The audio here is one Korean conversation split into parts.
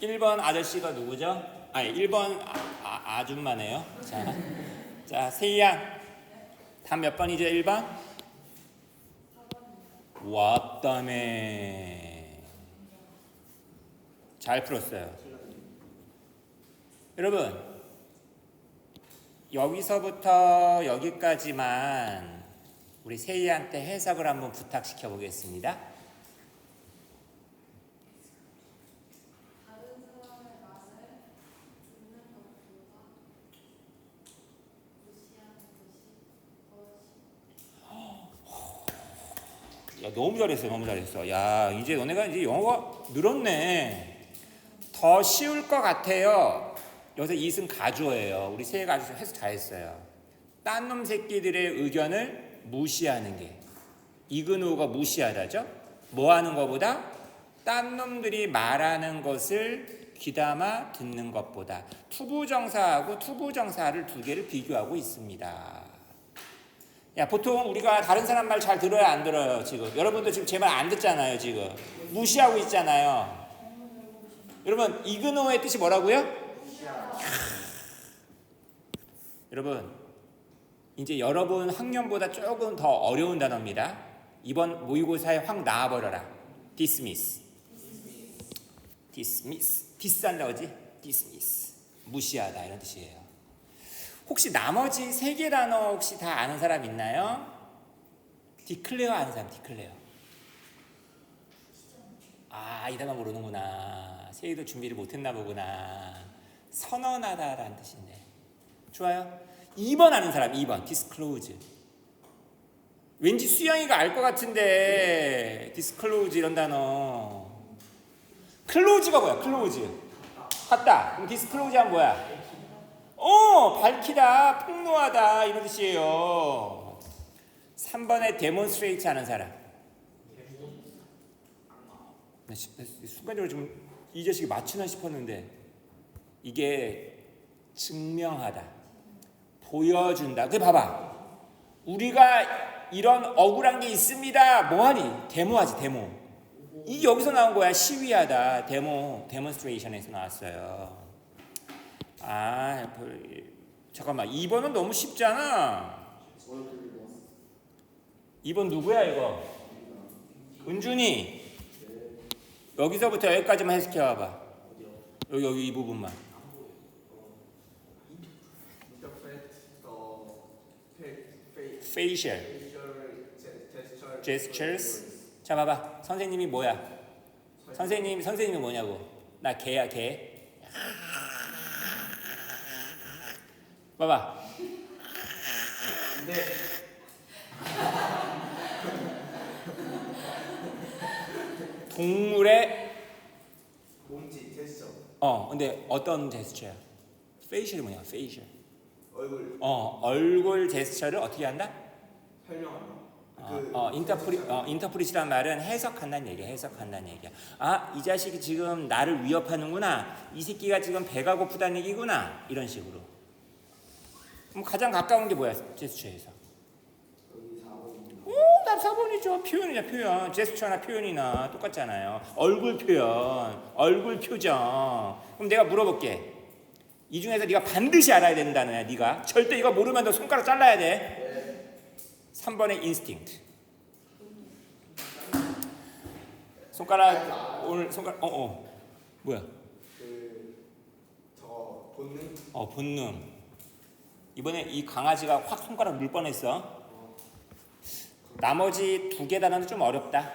1번 아저씨가 누구죠? 아니 1번 아, 아, 아 줌마네요. 자, 자 세이양 답 몇 번이죠? 1번? 왔다매 잘 풀었어요. 여러분 여기서부터 여기까지만 우리 세이한테 해석을 한번 부탁시켜 보겠습니다. 다른 사람의 말을 듣는 것보다 무시하는 것이 훨씬 야 너무 잘했어 너무 잘했어. 야 이제 너네가 이제 영어가 늘었네. 더 쉬울 것 같아요. 여기서 이승 가주어예요. 우리 세가 아주 해서 잘했어요. 딴 놈 새끼들의 의견을 무시하는 게. 이근호가 무시하다죠? 뭐 하는 것보다 딴 놈들이 말하는 것을 귀담아 듣는 것보다. 투부정사하고 투부정사를 두 개를 비교하고 있습니다 야 보통 우리가 다른 사람 말 잘 들어요 안 들어요 지금? 여러분도 지금 제 말 안 듣잖아요 지금. 무시하고 있잖아요. 여러분 이그노의 뜻이 뭐라고요? 여러분 이제 여러분 학년보다 조금 더 어려운 단어입니다. 이번 모의고사에 확 나와버려라. dismiss dismiss 디스한다고 하지? dismiss 무시하다 이런 뜻이에요 혹시 나머지 세 개 단어 혹시 다 아는 사람 있나요? 디클레어 아는 사람 디클레어. 아 이 단어 모르는구나. 세이도 준비를 못 했나 보구나. 선언하다라는 뜻인데. 좋아요. 2번 아는 사람 2번. 디스클로즈 왠지 수영이가 알 것 같은데. 디스클로즈 이런 단어. 클로즈가 뭐야? 클로즈 갔다. 그럼 디스클로즈 하면 뭐야 어, 밝히다, 폭로하다 이런 뜻이에요. 3번에 데몬스트레이트 하는 사람. 순간적으로 좀 이 자식이 맞추나 싶었는데 이게 증명하다, 보여준다. 그 봐봐. 우리가 이런 억울한 게 있습니다. 뭐하니? 데모하지, 데모. 이 여기서 나온 거야. 시위하다, 데모, 데몬스트레이션에서 나왔어요. 아, 그, 잠깐만. 2번은 너무 쉽잖아. 2번 누구야, 이거? 은준이. 여기서부터 여기까지만 해석해 와봐. 여기, 여기 이 부분만. gesture gestures. 자, 봐봐. 선생님이 뭐야? 선생님, 선생님이 뭐냐고. 나 개야, 개. 봐봐. 근데 동물의 몸짓 제스처 어 근데 어떤 제스처야? 페이셜이 뭐냐? 페이셜. 얼굴 어 얼굴 제스처를 어떻게 한다? 설명하는 어, 어 인터프리 어 인터프리시란 말은 해석한다는 얘기야. 해석한다는 얘기야. 아 이 자식이 지금 나를 위협하는구나. 이 새끼가 지금 배가 고프다는 얘기구나. 이런 식으로. 그럼 가장 가까운 게 뭐야? 제스처에서. 여기 4번 오, 답 4번이죠. 표현이냐, 표현. 제스처나 표현이나 똑같잖아요. 얼굴 표현, 얼굴 표정. 그럼 내가 물어볼게. 이 중에서 네가 반드시 알아야 된다는 애야, 네가. 절대 이거 모르면 너 손가락 잘라야 돼. 3번의 인스팅트. 손가락 오늘 손가락 어 어. 뭐야? 그저 본능 어, 본능. 이번에 이 강아지가 확 손가락 물 뻔했어. 나머지 두 개 단어는 좀 어렵다.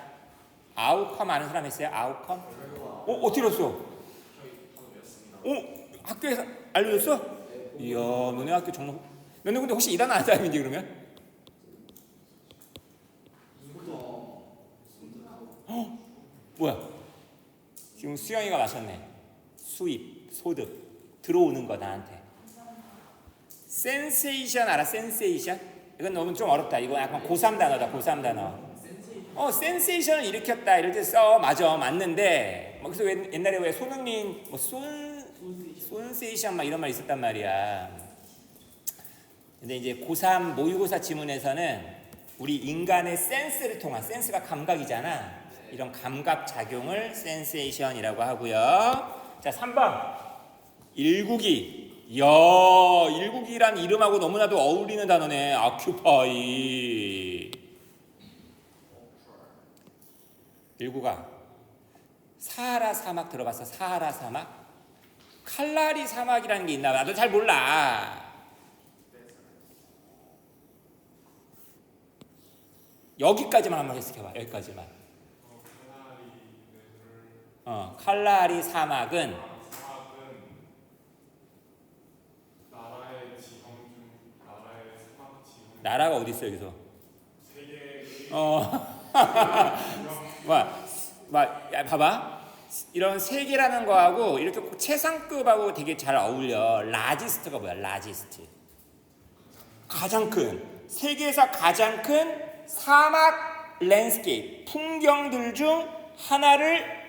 아웃컴 아는 사람 있어요? 아웃컴? 어, 어떻게 알았어? 어, 학교에서 알려줬어? 이야, 너네 학교 정말. 너네 근데 혹시 이 단어 아는 사람인지 그러면? 어, 뭐야? 지금 수영이가 마셨네. 수입, 소득, 들어오는 거 나한테. 센세이션 알아? 센세이션? 이건 너무 좀 어렵다. 이거 약간 고3 단어다. 고3 단어. 어, 센세이션을 일으켰다. 이럴 때 써. 맞아. 맞는데. 뭐 그래서 왜, 옛날에 왜 손흥민 뭐 손, 손세이션 막 이런 말 있었단 말이야. 근데 이제 고3 모의고사 지문에서는 우리 인간의 센스를 통한 센스가 감각이잖아. 이런 감각 작용을 센세이션이라고 하고요. 자, 3번. 일국이. 야, 일국이란 이름하고 너무나도 어울리는 단어네. 아큐파이. 일구가 사하라 사막 들어봤어? 사하라 사막? 칼라리 사막이라는 게 있나 봐. 나도 잘 몰라. 여기까지만 한번 해석해봐. 여기까지만. 어, 칼라리 사막은 나라의 지형 중 나라의 사막 지형 나라가 어디 있어 여기서? 세계 어, 와, 와, 야, 봐봐. 이런 세계라는 거하고 이렇게 꼭 최상급하고 되게 잘 어울려. 라지스트가 뭐야? 라지스트. 가장 큰 세계에서 가장 큰 사막 랜스케이프 풍경들 중 하나를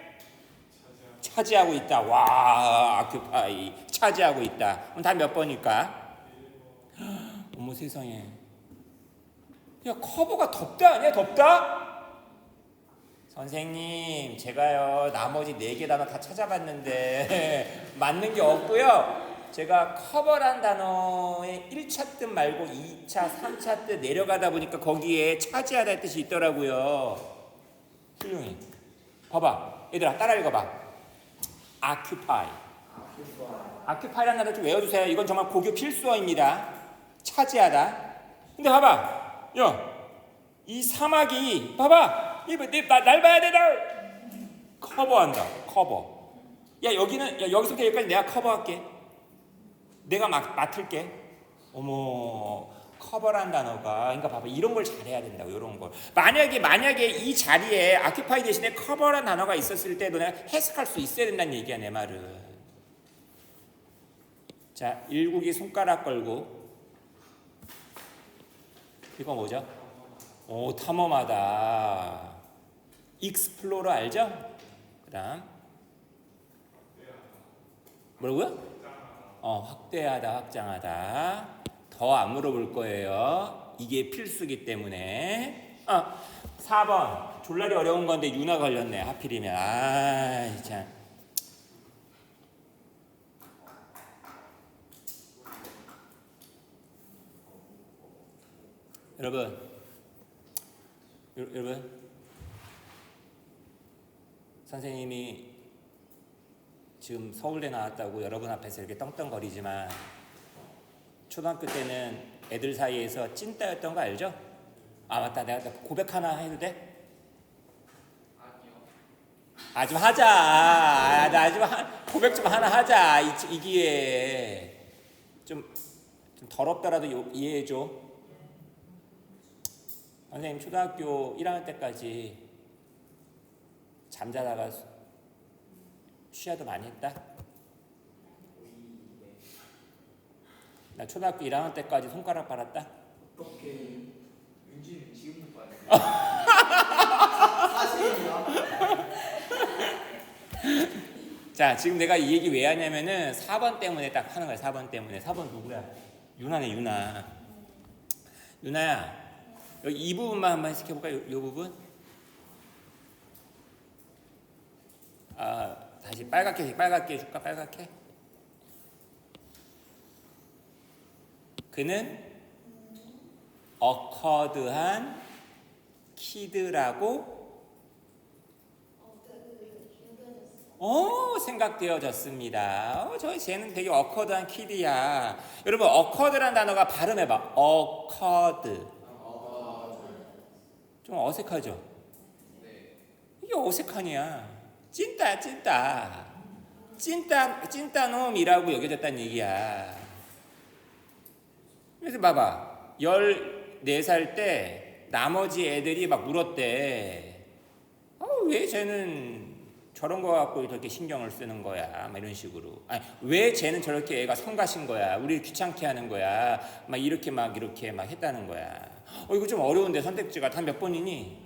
차지하고 있다. 와, 아큐파이 차지하고 있다. 그럼 다 몇 번일까? 어머 세상에. 야 커버가 덥다 아니야? 덥다? 선생님 제가요 나머지 네 개 단어 다 찾아봤는데 맞는 게 없고요. 제가 커버란 단어의 1차 뜻 말고 2차 3차 뜻 내려가다 보니까 거기에 차지하다 뜻이 있더라고요. 훌륭해. 봐봐. 얘들아 따라 읽어봐. Occupy. Occupy라는 단어 좀 외워주세요. 이건 정말 고교 필수어입니다. 차지하다. 근데 봐봐 야 이 사막이 봐봐. 이날 봐야 돼 날. 커버한다 커버. 야 여기는 야 여기서부터 여기까지 내가 커버할게. 내가 막 맡을게. 어머 커버란 단어가. 그러니까 봐봐 이런 걸 잘해야 된다고 이런 걸. 만약에 만약에 이 자리에 아큐파이 대신에 커버란 단어가 있었을 때 너네가 해석할 수 있어야 된다는 얘기야 내 말은. 자 일국이 손가락 걸고 이거 뭐죠? 오 탐험하다. 익스플로러 알죠? 그 다음. 뭐라고요? 어 확대하다 확장하다. 더 안 물어볼 거예요. 이게 필수기 때문에. 아 4번. 졸라리 어려운 건데 유나 걸렸네 하필이면. 아 참 여러분 여- 여러분 선생님이 지금 서울대 나왔다고 여러분 앞에서 이렇게 떵떵거리지만 초등학교 때는 애들 사이에서 찐따였던 거 알죠? 아 맞다. 내가 나 고백 하나 해도 돼? 아좀 하자. 아, 나좀 고백 좀 하나 하자. 이, 이 기회에. 좀, 좀 더럽더라도 요- 이해해줘 선생님 초등학교 1학년 때까지 잠자다가 쉬야도 많이 했다. 나 초등학교 1학년 때까지 손가락 빨았다. 어떻게 윤지는 지금도 봐야 사실이야 자, 지금 내가 이 얘기 왜 하냐면은 4번 때문에 딱 하는 거야. 4번 때문에. 4번 누구야? 유나네, 유나. 유나야. 여기 이 부분만 한번 해석해 볼까? 요, 요 부분? 아, 다시 빨갛게 빨갛게 해 줄까? 빨갛게. 그는 어커드한 키드라고 어 생각되어졌습니다. 어, 저 쟤는 되게 어커드한 키드야. 여러분 어커드란 단어가 발음해봐. 어커드. 좀 어색하죠? 이게 어색하냐? 찐따 찐따. 찐따 찐따놈이라고 여겨졌다는 얘기야. 그래서 봐봐. 14살 때 나머지 애들이 막 물었대. 어, 왜 쟤는 저런 거 갖고 이렇게 신경을 쓰는 거야? 막 이런 식으로. 아니, 왜 쟤는 저렇게 애가 성가신 거야? 우리를 귀찮게 하는 거야? 막 이렇게 막 이렇게 막 했다는 거야. 어, 이거 좀 어려운데 선택지가 다몇 번이니?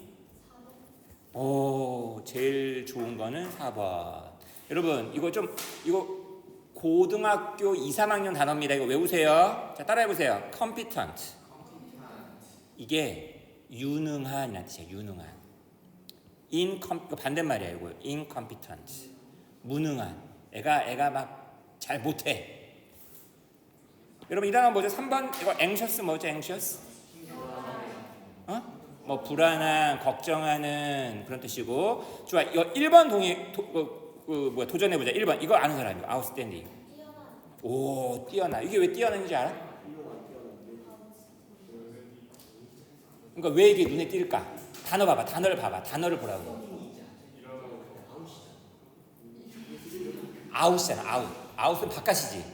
오, 제일 좋은 거는 4번. 여러분, 이거 좀 이거 고등학교 2, 3학년 단어입니다. 이거 외우세요. 자, 따라해 보세요. competent. 이게 유능한이라는 뜻이에요. 유능한. incom 이거 반대말이야 이거. incompetent. 무능한. 애가 애가 막 잘 못해. 여러분 이 단어 뭐죠? 3번 이거 anxious 뭐죠? anxious? 어? 뭐 불안한, 걱정하는 그런 뜻이고. 좋아. 이거 1번 동의 도, 그, 그 뭐야 도전해 보자. 1번 이거 아는 사람이요. outstanding. 오 뛰어나. 이게 왜 뛰어나는지 알아? 그러니까 왜 이게 눈에 띌까? 단어 봐봐. 단어를 봐봐. 단어를 보라고. 아웃이잖아. 아웃. 아웃은 바깥이지.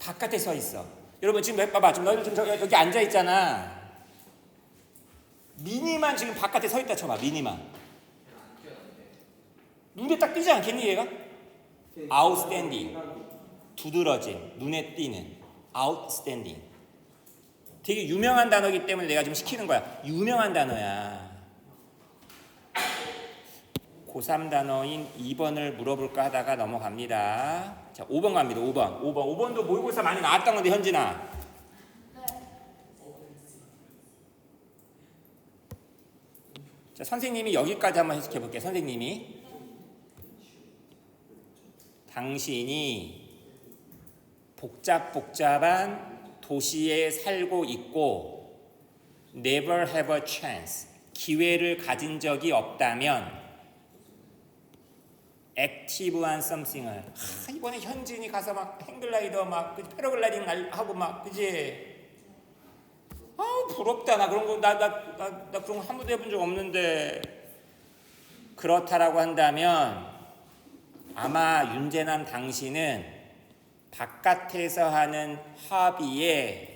바깥에 서 있어. 여러분 지금 봐봐. 지금 너희들 지금 여기 앉아 있잖아. 미니만 지금 바깥에 서 있다 쳐봐. 미니만. 눈에 딱 띄지 않겠니 얘가? outstanding. 두드러진. 눈에 띄는. outstanding. 되게 유명한 단어이기 때문에 내가 지금 시키는 거야. 유명한 단어야. 고3 단어인 2번을 물어볼까 하다가 넘어갑니다. 자, 5번 갑니다. 5번. 5번. 5번도 모의고사 많이 나왔던 건데, 현진아. 자, 선생님이 여기까지 한번 해석해 볼게요. 선생님이. 당신이 복잡 복잡한 도시에 살고 있고 never have a chance 기회를 가진 적이 없다면 액티브한 썸씽을 아, 이번에 현진이 가서 막 행글라이더 막 패러글라이딩 날- 하고 막 그지 아 부럽다 나 그런 거 나 나 나 나 그런 거 한 번도 해본 적 없는데 그렇다라고 한다면 아마 윤재남 당신은 바깥에서 하는 합의에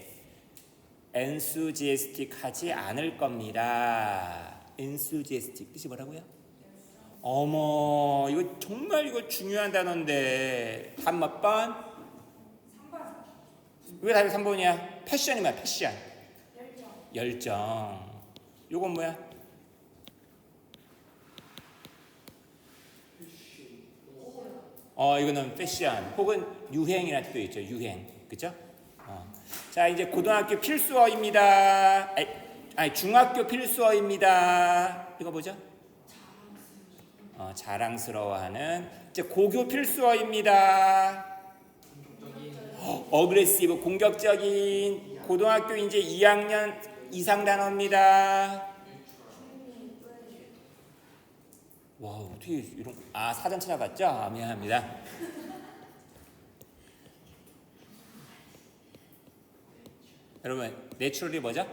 enthusiastic하지 않을 겁니다. enthusiastic 뜻이 뭐라고요? 어머 이거 정말 이거 중요한 단어인데 답몇 번? 3번 왜 답이 3번이야? 패션이 뭐야 패션 열정 요건 뭐야? 어 이거는 패션 혹은 유행이라는 뜻도 있죠 유행 그죠? 어. 자 이제 고등학교 필수어입니다 아니, 아니 중학교 필수어입니다 이거 뭐죠? 어, 자랑스러워하는 이제 고교 필수어입니다 어그레시브 공격적인 고등학교 이제 2학년 이상 단어입니다. 와 어떻게 이런 아 사전 찾아봤죠? 아, 미안합니다. 여러분 내추럴이 뭐죠?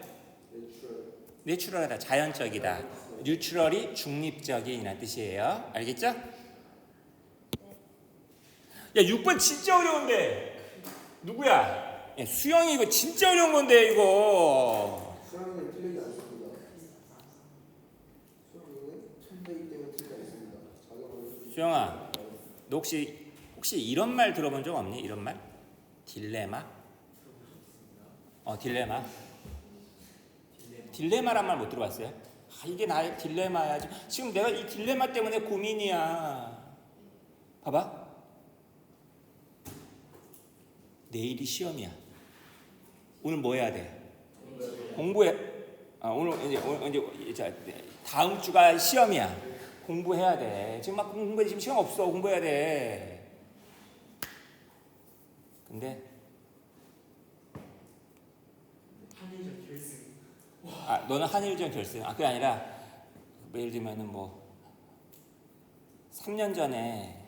내추럴하다 자연적이다. 뉴트럴이 중립적인이라는 뜻이에요. 알겠죠? 야 6번 진짜 어려운데 누구야? 야, 수영이 이거 진짜 어려운 건데 이거. 수학은 틀리지 않습니다. 수영아, 너 혹시 혹시 이런 말 들어본 적 없니? 이런 말? 딜레마? 어, 딜레마. 딜레마란 말 못 들어봤어요? 아, 이게 나의 딜레마야. 지금 내가 이 딜레마 때문에 고민이야. 봐봐. 내일이 시험이야. 오늘 뭐 해야 돼? 공부해. 아, 오늘 이제 오늘 이제 자, 다음 주가 시험이야. 공부해야 돼. 지금 막 공부해 지금 시간 없어. 공부해야 돼. 근데 한일전 결승. 아 너는 한일전 결승. 아 그게 아니라 뭐 예를 들면은 뭐 3년 전에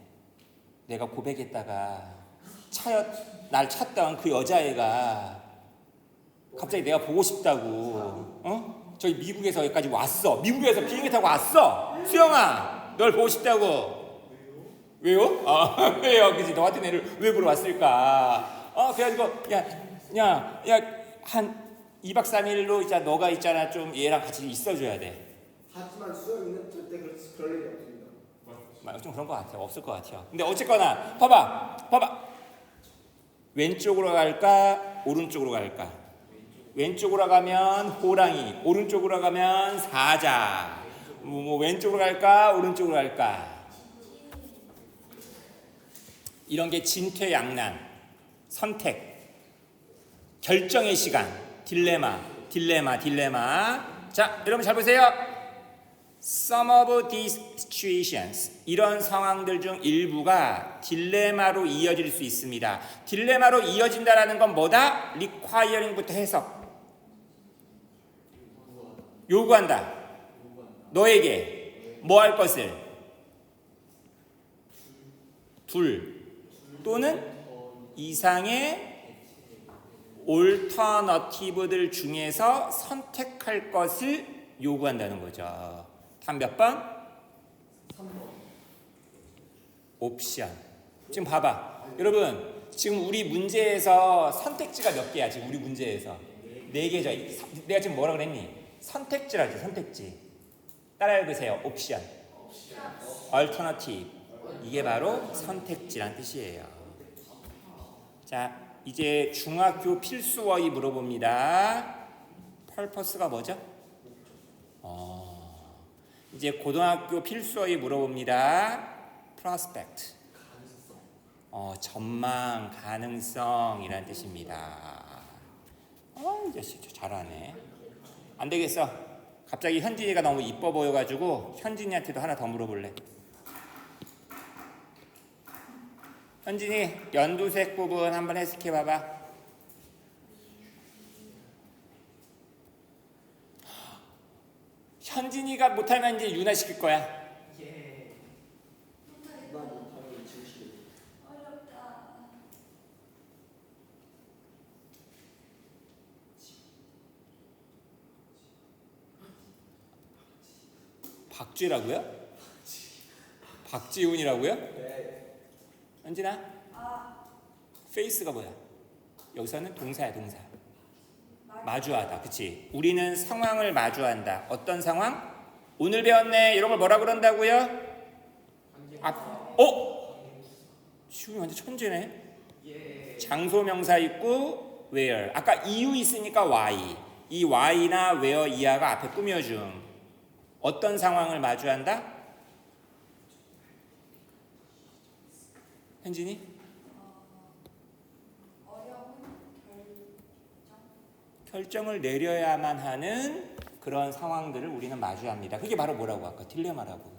내가 고백했다가 차였 날 찾던 그 여자애가 갑자기 내가 보고 싶다고 어? 저기 미국에서 여기까지 왔어. 미국에서 비행기 타고 왔어. 수영아, 널 보고 싶다고. 왜요? 아, 왜요? 그지? 너 같은 애를 왜 보러 왔을까? 어, 그래가지고, 야, 야, 야, 한 2박 3일로 이제 너가 있잖아. 좀 얘랑 같이 있어줘야 돼. 하지만 수학은 절대 그럴, 그럴 일이 없습니다. 막좀 그런 것 같아요. 없을 것 같아요. 근데 어쨌거나, 봐봐, 봐봐. 왼쪽으로 갈까? 오른쪽으로 갈까? 왼쪽으로 가면 호랑이, 오른쪽으로 가면 사자. 뭐, 뭐 왼쪽으로 갈까? 오른쪽으로 갈까? 이런 게 진퇴양난, 선택, 결정의 시간, 딜레마, 딜레마, 딜레마. 자, 여러분 잘 보세요. Some of these situations 이런 상황들 중 일부가 딜레마로 이어질 수 있습니다. 딜레마로 이어진다라는 건 뭐다? requiring부터 해석. 요구한다. 너에게 뭐 할 것을 둘 또는 이상의 올터너티브들 중에서 선택할 것을 요구한다는 거죠. 단 몇 번? 3번. 옵션. 지금 봐봐. 여러분, 지금 우리 문제에서 선택지가 몇 개야? 지금 우리 문제에서 네 개죠. 내가 지금 뭐라 그랬니? 선택지라지, 선택지. 따라 읽으세요. 옵션. alternative. 이게 바로 선택지란 뜻이에요. 자, 이제 중학교 필수어휘 물어봅니다. 펄퍼스가 뭐죠? 어, 이제 고등학교 필수어휘 물어봅니다. prospect. 어, 전망, 가능성이란 뜻입니다. 어, 이 자식 저 잘하네. 안 되겠어. 갑자기 현진이가 너무 이뻐 보여가지고 현진이한테도 하나 더 물어볼래. 현진이 연두색 부분 한번 해석해 봐봐. 현진이가 못하면 이제 유나 시킬 거야. 예. 나 못하면 지우시래. 어렵다. 박쥐라고요? 박지훈이라고요? 네. 현진아, 아, 페이스가 뭐야? 여기서는 동사야 동사. 말. 마주하다, 그치? 우리는 상황을 마주한다. 어떤 상황? 오늘 배웠네. 이런 걸 뭐라 그런다고요? 앞, 어? 시훈이 완전 천재네. 예. 장소 명사 있고 where. 아까 이유 있으니까 why. 이 why나 where 이하가 앞에 꾸며줌. 어떤 상황을 마주한다? 현진이? 결정을 내려야만 하는 그런 상황들을 우리는 마주합니다. 그게 바로 뭐라고 아까 딜레마라고.